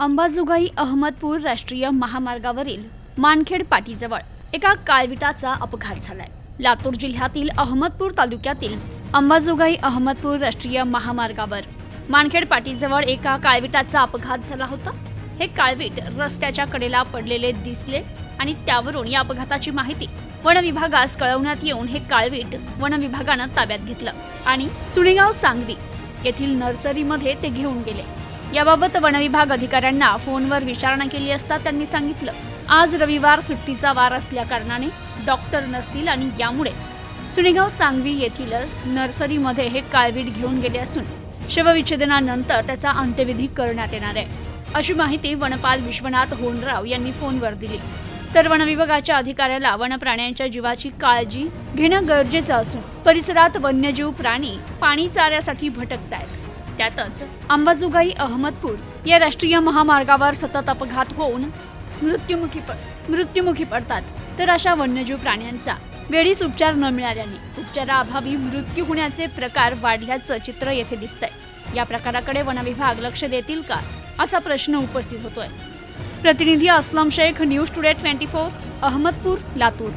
अंबाजोगाई अहमदपूर राष्ट्रीय महामार्गावरील मानखेड पाटीजवळ एका काळविटाचा अपघात झालाय. लातूर जिल्ह्यातील अहमदपूर तालुक्यातील अंबाजोगाई अहमदपूर राष्ट्रीय महामार्गावर मानखेड पाटीजवळ एका काळविटाचा अपघात झाला होता. हे काळवीट रस्त्याच्या कडेला पडलेले दिसले आणि त्यावरून या अपघाताची माहिती वन विभागास कळवण्यात येऊन हे काळवीट वन विभागानं ताब्यात घेतलं. आणि सुणेगाव सांगवी येथील नर्सरीमध्ये ते घेऊन गेले. याबाबत वनविभाग अधिकाऱ्यांना फोनवर विचारणा केली असता त्यांनी सांगितलं आज रविवार सुट्टीचा वार असल्या कारणाने डॉक्टर नसतील आणि यामुळे सुनेगाव सांगवी येथील नर्सरीमध्ये हे काळवीट घेऊन गेले असून शवविच्छेदनानंतर त्याचा अंत्यविधी करण्यात येणार आहे. अशी माहिती वनपाल विश्वनाथ होनराव यांनी फोनवर दिली. तर वनविभागाच्या अधिकाऱ्याला वनप्राण्यांच्या जीवाची काळजी घेणं गरजेचं असून परिसरात वन्यजीव प्राणी पाणी चाऱ्यासाठी भटकत आहेत त्यातच अंबाजोगाई अहमदपूर या राष्ट्रीय महामार्गावर सतत अपघात होऊन मृत्युमुखी पड मृत्युमुखी पडतात. तर अशा वन्यजीव प्राण्यांचा वेळीच उपचार न मिळाल्याने उपचाराअभावी मृत्यू होण्याचे प्रकार वाढल्याचं चित्र येथे दिसतंय. या प्रकाराकडे वनविभाग लक्ष देतील का असा प्रश्न उपस्थित होतोय. प्रतिनिधी Aslam Shaikh news today twenty four Ahmadpur Latur.